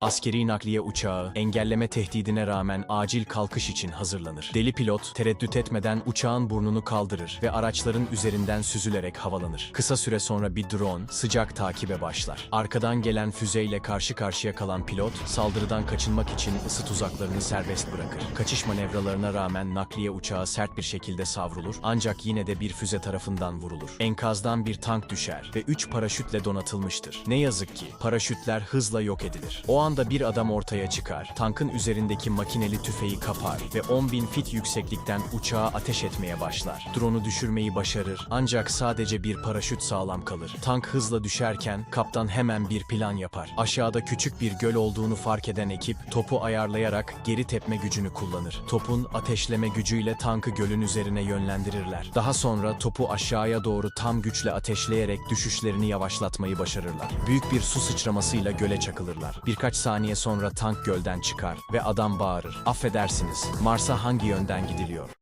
Askeri nakliye uçağı engelleme tehdidine rağmen acil kalkış için hazırlanır. Deli pilot tereddüt etmeden uçağın burnunu kaldırır ve araçların üzerinden süzülerek havalanır. Kısa süre sonra bir drone sıcak takibe başlar. Arkadan gelen füzeyle karşı karşıya kalan pilot saldırıdan kaçınmak için ısı tuzaklarını serbest bırakır. Kaçış manevralarına rağmen nakliye uçağı sert bir şekilde savrulur ancak yine de bir füze tarafından vurulur. Enkazdan bir tank düşer ve 3 paraşütle donatılmıştır. Ne yazık ki paraşütler hızla yok edilir. O anda bir adam ortaya çıkar, tankın üzerindeki makineli tüfeği kapar ve 10.000 fit yükseklikten uçağa ateş etmeye başlar. Drone'u düşürmeyi başarır ancak sadece bir paraşüt sağlam kalır. Tank hızla düşerken kaptan hemen bir plan yapar. Aşağıda küçük bir göl olduğunu fark eden ekip topu ayarlayarak geri tepme gücünü kullanır. Topun ateşleme gücüyle tankı gölün üzerine yönlendirirler. Daha sonra topu aşağıya doğru tam güçle ateşleyerek düşüşlerini yavaşlatmayı başarırlar. Büyük bir su sıçramasıyla göle çakılırlar. Saniye sonra tank gölden çıkar ve adam bağırır. Affedersiniz, Mars'a hangi yönden gidiliyor?